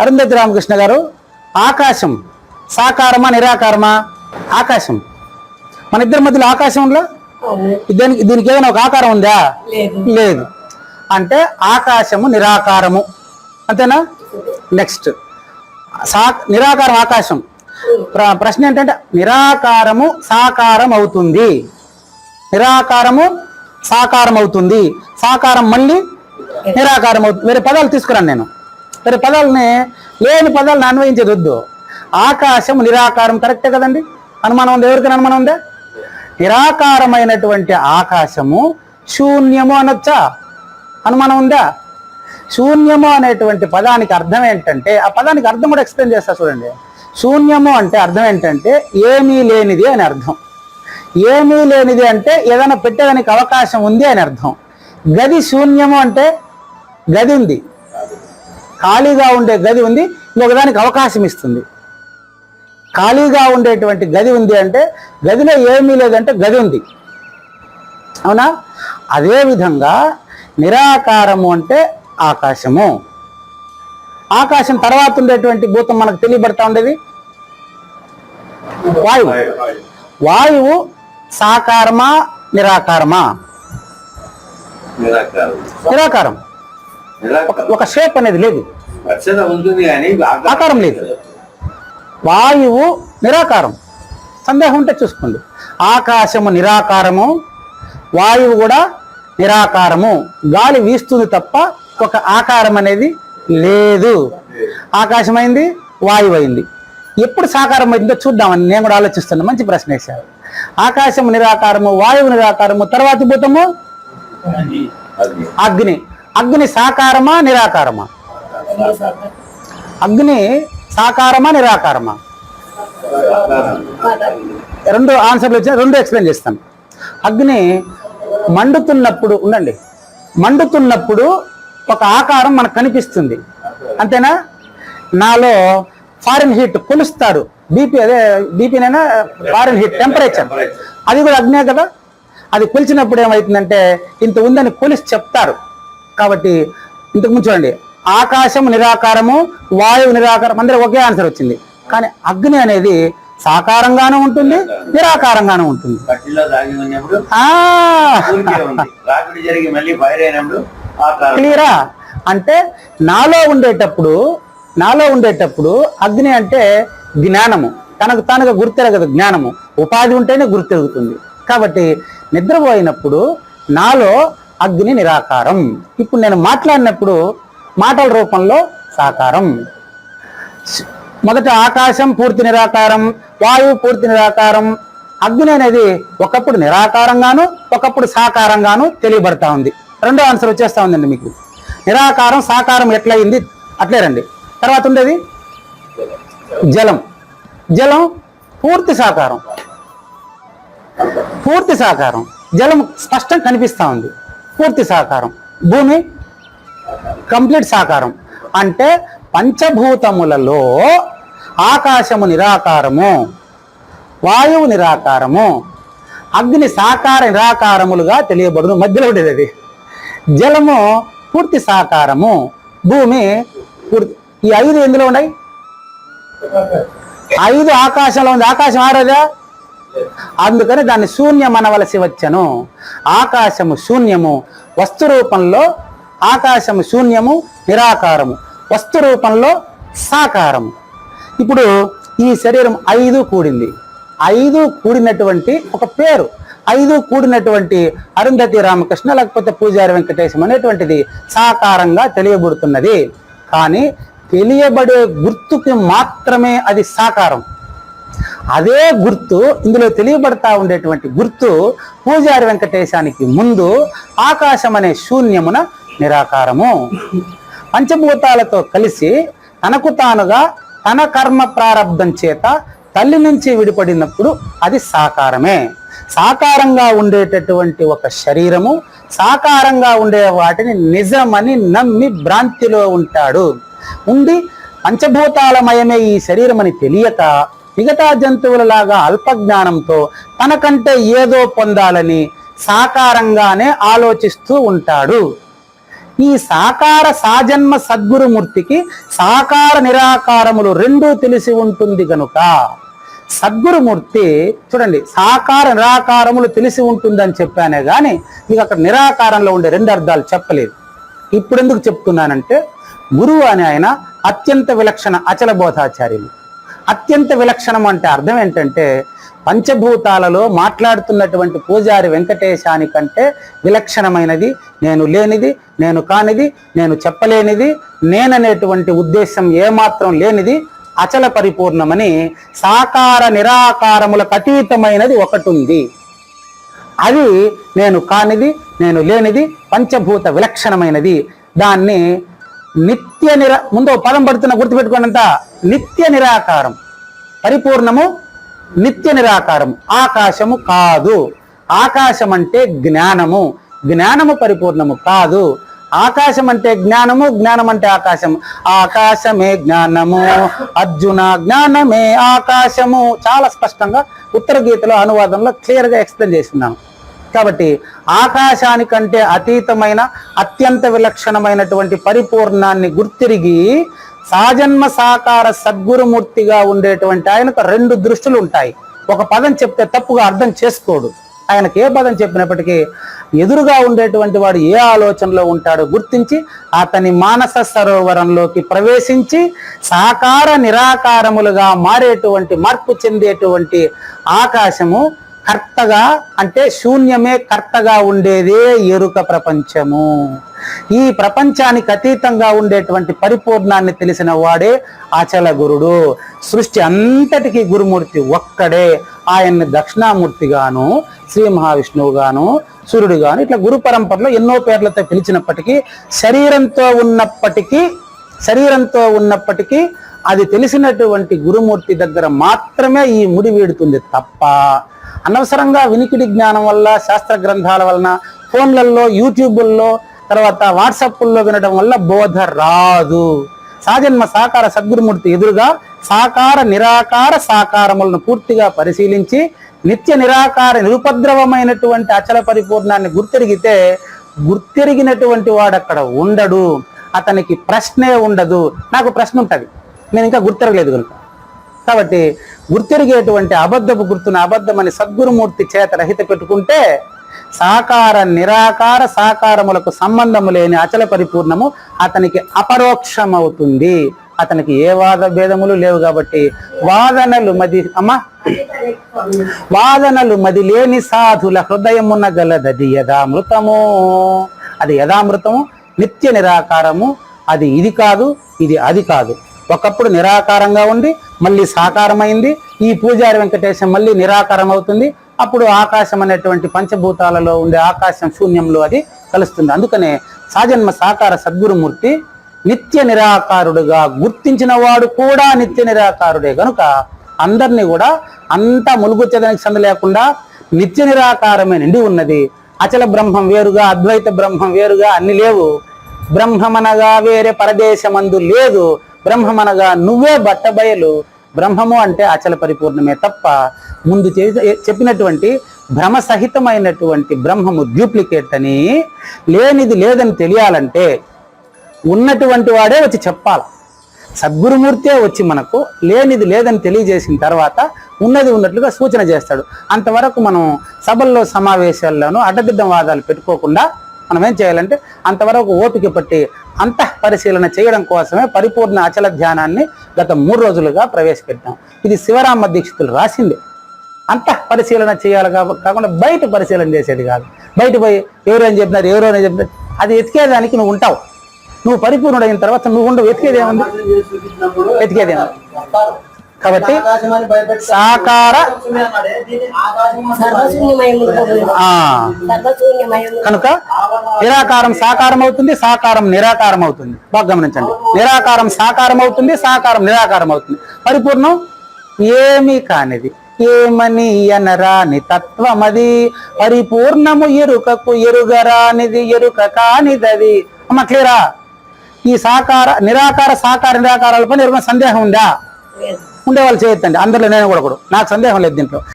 అరుంధతి రామకృష్ణ గారు ఆకాశం సాకారమా నిరాకారమా? ఆకాశం. మన ఇద్దరి మధ్యలో ఆకాశం ఉందా? దీనికి దీనికి ఏదైనా ఒక ఆకారం ఉందా? లేదు. లేదు. అంటే ఆకాశము నిరాకారము. అంతేనా? నెక్స్ట్. సా నిరాకారం ఆకాశం. ప్ర- ప్రశ్న ఏంటంటే నిరాకారము సాకారం అవుతుంది. నిరాకారము సాకారం అవుతుంది. సాకారం మళ్ళీ నిరాకారం అవుతుంది. వేరే పదాలు తీసుకురాను నేను. మరి పదాలని లేని పదాలను అన్వయించేది వద్దు ఆకాశం నిరాకారం కరెక్టే కదండి? అనుమానం ఉంది? ఎవరికైనా అనుమానం ఉందా? నిరాకారమైనటువంటి ఆకాశము శూన్యము అనొచ్చా? అనుమానం ఉందా? శూన్యము అనేటువంటి పదానికి అర్థం ఏంటంటే ఆ పదానికి అర్థం కూడా ఎక్స్ప్లెయిన్ చేస్తా చూడండి. శూన్యము అంటే అర్థం ఏంటంటే ఏమీ లేనిది అని అర్థం. ఏమీ లేనిది అంటే ఏదైనా పెట్టేదానికి అవకాశం ఉంది అని అర్థం. గది శూన్యము అంటే గది ఉంది. ఖాళీగా ఉండే గది ఉంది ఇంకొక దానికి అవకాశం ఇస్తుంది. ఖాళీగా ఉండేటువంటి గది ఉంది అంటే గదిలో ఏమీ లేదంటే గది ఉంది. అవునా? అదే విధంగా నిరాకారము అంటే ఆకాశము. ఆకాశం తర్వాత ఉండేటువంటి భూతం మనకు తెలియబడతా ఉండేది? వాయువు. వాయువు సాకారమా నిరాకారమా? నిరాకారం నిరాకారం. నిరాకారం. ఒక షేప్ అనేది లేదు. ఆకారం లేదు. వాయువు నిరాకారం. సందేహం ఉంటే చూసుకోండి. ఆకాశము నిరాకారము వాయువు కూడా నిరాకారము. గాలి వీస్తుంది తప్ప ఒక ఆకారం అనేది లేదు. ఆకాశమైంది వాయువు అయింది ఎప్పుడు సాకారం అయిందో చూద్దామని నేను కూడా ఆలోచిస్తున్నా. మంచి ప్రశ్న వేశారు. ఆకాశము నిరాకారము వాయువు నిరాకారము తర్వాత భూతము? అగ్ని. అగ్ని సాకారమా నిరాకారమా? అగ్ని సాకారమా నిరాకారమా? రెండు ఆన్సర్లు వచ్చాయి రెండు ఎక్స్ప్లెయిన్ చేస్తాను. అగ్ని మండుతున్నప్పుడు ఉండండి. మండుతున్నప్పుడు ఒక ఆకారం మనకు కనిపిస్తుంది. అంతేనా? నాలో ఫారిన్ హీట్ కొలుస్తారు. బీపీ అదే బీపీనైనా ఫారిన్ హీట్ టెంపరేచర్ అది కూడా అగ్నే కదా? అది కొలిచినప్పుడు ఏమవుతుందంటే ఇంత ఉందని కొలిసి చెప్తారు. కాబట్టి ఇంతకు ముందు చూడండి ఆకాశం నిరాకారము వాయువు నిరాకారం అందరూ ఒకే ఆన్సర్ వచ్చింది. కానీ అగ్ని అనేది సాకారంగానూ ఉంటుంది నిరాకారంగానూ ఉంటుంది. క్లియరా అంటే నాలో ఉండేటప్పుడు నాలో ఉండేటప్పుడు అగ్ని అంటే జ్ఞానము. తనకు తానుగా గుర్తెరగదు జ్ఞానము. ఉపాధి ఉంటేనే గుర్తెరుగుతుంది. కాబట్టి నిద్రపోయినప్పుడు నాలో అగ్ని నిరాకారం. ఇప్పుడు నేను మాట్లాడినప్పుడు మాటల రూపంలో సాకారం. మొదట ఆకాశం పూర్తి నిరాకారం వాయువు పూర్తి నిరాకారం. అగ్ని అనేది ఒకప్పుడు నిరాకారంగాను ఒకప్పుడు సాకారంగాను తెలియబడతా ఉంది. రెండో ఆన్సర్ వచ్చేస్తా ఉందండి మీకు. నిరాకారం సాకారం ఎట్లయింది? అట్లే రండి. తర్వాత ఉండేది? జలం. జలం పూర్తి సాకారం. పూర్తి సాకారం. జలం స్పష్టం కనిపిస్తూ ఉంది. పూర్తి సాకారం. భూమి కంప్లీట్ సాకారం. అంటే పంచభూతములలో ఆకాశము నిరాకారము వాయువు నిరాకారము అగ్ని సాకార నిరాకారములుగా తెలియబడును. మధ్యలో ఉండేది అది. జలము పూర్తి సాకారము. భూమి పూర్తి. ఈ ఐదు ఎందులో ఉన్నాయి? ఐదు ఆకాశంలో ఉంది. ఆకాశం ఆరోదా? అందుకని దాన్ని శూన్యం అనవలసి వచ్చను ఆకాశము శూన్యము వస్తు రూపంలో ఆకాశము శూన్యము నిరాకారము వస్తు రూపంలో సాకారము. ఇప్పుడు ఈ శరీరం ఐదు కూడింది. ఐదు కూడినటువంటి ఒక పేరు. ఐదు కూడినటువంటి అరుంధతి రామకృష్ణ లేకపోతే పూజారి వెంకటేశం అనేటువంటిది సాకారంగా తెలియబడుతున్నది. కానీ తెలియబడే గుర్తుకి మాత్రమే అది సాకారం. అదే గుర్తు ఇందులో తెలియబడతా ఉండేటువంటి గుర్తు పూజారి వెంకటేశానికి ముందు ఆకాశం అనే శూన్యమున నిరాకారము. పంచభూతాలతో కలిసి తనకు తానుగా తన కర్మ ప్రారంధం చేత తల్లి నుంచి విడిపడినప్పుడు అది సాకారమే. సాకారంగా ఉండేటటువంటి ఒక శరీరము సాకారంగా ఉండే వాటిని నిజమని నమ్మి భ్రాంతిలో ఉంటాడు. ఉండి పంచభూతాలమయమే ఈ శరీరం అని తెలియక మిగతా జంతువులలాగా అల్పజ్ఞానంతో తనకంటే ఏదో పొందాలని సాకారంగానే ఆలోచిస్తూ ఉంటాడు. ఈ సాకార సాజన్మ సద్గురుమూర్తికి సాకార నిరాకారములు రెండూ తెలిసి ఉంటుంది గనుక సద్గురుమూర్తి చూడండి సాకార నిరాకారములు తెలిసి ఉంటుందని చెప్పానే కానీ మీకు అక్కడ నిరాకారంలో ఉండే రెండు అర్థాలు చెప్పలేదు. ఇప్పుడు ఎందుకు చెప్తున్నానంటే గురువు అని ఆయన అత్యంత విలక్షణ అచల బోధాచార్యులు. అత్యంత విలక్షణం అంటే అర్థం ఏంటంటే పంచభూతాలలో మాట్లాడుతున్నటువంటి పూజారి వెంకటేశాని కంటే విలక్షణమైనది నేను లేనిది నేను కానిది నేను చెప్పలేనిది నేననేటువంటి ఉద్దేశం ఏమాత్రం లేనిది అచల పరిపూర్ణమని సాకార నిరాకారములకు అతీతమైనది ఒకటి ఉంది అది నేను కానిది నేను లేనిది పంచభూత విలక్షణమైనది. దాన్ని నిత్య నిర ముందు పదం పడుతున్న గుర్తుపెట్టుకోనంత నిత్య నిరాకారం. పరిపూర్ణము నిత్య నిరాకారం. ఆకాశము కాదు. ఆకాశం అంటే జ్ఞానము. జ్ఞానము పరిపూర్ణము కాదు. ఆకాశం అంటే జ్ఞానము జ్ఞానం అంటే ఆకాశం ఆకాశమే జ్ఞానము. అర్జున జ్ఞానమే ఆకాశము. చాలా స్పష్టంగా ఉత్తర గీతలో అనువాదంలో క్లియర్గా ఎక్స్ప్లెయిన్ చేస్తున్నాను. కాబట్టి ఆకాశానికంటే అతీతమైన అత్యంత విలక్షణమైనటువంటి పరిపూర్ణాన్ని గుర్తిరిగి సాజన్మ సాకార సద్గురుమూర్తిగా ఉండేటువంటి ఆయనకు రెండు దృష్టులు ఉంటాయి. ఒక పదం చెప్తే తప్పుగా అర్థం చేసుకోడు. ఆయనకి ఏ పదం చెప్పినప్పటికీ ఎదురుగా ఉండేటువంటి వాడు ఏ ఆలోచనలో ఉంటాడో గుర్తించి అతని మానస సరోవరంలోకి ప్రవేశించి సాకార నిరాకారములుగా మారేటువంటి మార్పు చెందేటువంటి ఆకాశము కర్తగా అంటే శూన్యమే కర్తగా ఉండేదే ఎరుక ప్రపంచము. ఈ ప్రపంచానికి అతీతంగా ఉండేటువంటి పరిపూర్ణాన్ని తెలిసిన వాడే అచల గురుడు. సృష్టి అంతటికీ గురుమూర్తి ఒక్కడే. ఆయన్ని దక్షిణామూర్తిగాను శ్రీ మహావిష్ణువుగాను సూర్యుడుగాను ఇట్లా గురు పరంపరలో ఎన్నో పేర్లతో పిలిచినప్పటికీ శరీరంతో ఉన్నప్పటికీ శరీరంతో ఉన్నప్పటికీ అది తెలిసినటువంటి గురుమూర్తి దగ్గర మాత్రమే ఈ ముడి వేడుతుంది తప్ప అనవసరంగా వినికిడి జ్ఞానం వల్ల శాస్త్ర గ్రంథాల వలన ఫోన్లలో యూట్యూబుల్లో తర్వాత వాట్సాప్ల్లో వినడం వల్ల బోధ రాదు. సాజన్మ సాకార సద్గురుమూర్తి ఎదురుగా సాకార నిరాకార సాకారములను పూర్తిగా పరిశీలించి నిత్య నిరాకార నిరుపద్రవమైనటువంటి అచల పరిపూర్ణాన్ని గుర్తెరిగితే గుర్తెరిగినటువంటి వాడు అక్కడ ఉండడు. అతనికి ప్రశ్నే ఉండదు. నాకు ప్రశ్న ఉంటుంది నేను ఇంకా గుర్తెరగలేదు కనుక. కాబట్టి గుర్తెరిగేటువంటి అబద్ధపు గుర్తును అబద్ధమని సద్గురుమూర్తి చేత రహిత పెట్టుకుంటే సాకార నిరాకార సాకారములకు సంబంధము లేని అచల పరిపూర్ణము అతనికి అపరోక్షమవుతుంది. అతనికి ఏ వాద భేదములు లేవు కాబట్టి వాదనలు మది అమ్మా వాదనలు మది లేని సాధుల హృదయమున్న గలదది యథామృతము. అది యథామృతము నిత్య నిరాకారము అది ఇది కాదు ఇది అది కాదు. ఒకప్పుడు నిరాకారంగా ఉండి మళ్ళీ సాకారమైంది. ఈ పూజారి వెంకటేశం మళ్ళీ నిరాకారం అవుతుంది. అప్పుడు ఆకాశం అనేటువంటి పంచభూతాలలో ఉండే ఆకాశం శూన్యంలో అది కలుస్తుంది. అందుకనే సాజన్మ సాకార సద్గురుమూర్తి నిత్య నిరాకారుడుగా గుర్తించిన వాడు కూడా నిత్య నిరాకారుడే. గనుక అందరినీ కూడా అంతా ములుగుచ్చేదానికి సంద లేకుండా నిత్య నిరాకారమే నిండి ఉన్నది. అచల బ్రహ్మం వేరుగా అద్వైత బ్రహ్మం వేరుగా అన్ని లేవు. బ్రహ్మమనగా వేరే పరదేశమందు లేదు. బ్రహ్మమనగా నువ్వే బట్టబయలు. బ్రహ్మము అంటే అచల పరిపూర్ణమే తప్ప ముందు చే- చెప్పినటువంటి భ్రమ సహితమైనటువంటి బ్రహ్మము డ్యూప్లికేట్ అని లేనిది లేదని తెలియాలంటే ఉన్నటువంటి వాడే వచ్చి చెప్పాలి. సద్గురుమూర్తే వచ్చి మనకు లేనిది లేదని తెలియజేసిన తర్వాత ఉన్నది ఉన్నట్లుగా సూచన చేస్తాడు. అంతవరకు మనం సభల్లో సమావేశాల్లోనూ అడ్డదిడ్డం వాదాలు పెట్టుకోకుండా మనం ఏం చేయాలంటే అంతవరకు ఓపిక పట్టి అంతః పరిశీలన చేయడం కోసమే పరిపూర్ణ అచల ధ్యానాన్ని గత మూడు రోజులుగా ప్రవేశపెట్టాం. ఇది శివరామ దీక్షితులు రాసింది. అంతః పరిశీలన చేయాలి కాకుండా బయట పరిశీలన చేసేది కాదు. బయట పోయి ఎవరైనా చెప్పినారు ఎవరైనా చెప్పినారు అది ఎతికేదానికి నువ్వు ఉంటావు. నువ్వు పరిపూర్ణుడైన తర్వాత నువ్వు ఉండవు ఎతికేదేముంది ఎతికేదేమో కాబట్టి సాకార ఆ. కనుక నిరాకారం సాకారం అవుతుంది సాకారం నిరాకారం అవుతుంది బాగా గమనించండి. నిరాకారం సాకారం అవుతుంది సాకారం నిరాకారం అవుతుంది పరిపూర్ణం ఏమీ కానిది. ఏమని అనరాని తత్వమది. పరిపూర్ణము ఎరుకకు ఎరుగరానిది ఎరుక కానిదది. అమ్మ క్లియరా? ఈ సాకార నిరాకార సాకార నిరాకారాలపై సందేహం ఉందా? లేదు. ఉండే వాళ్ళు చేయొద్దండి. అందరిలో నేను కూడా నాకు సందేహం లేదు దీంట్లో.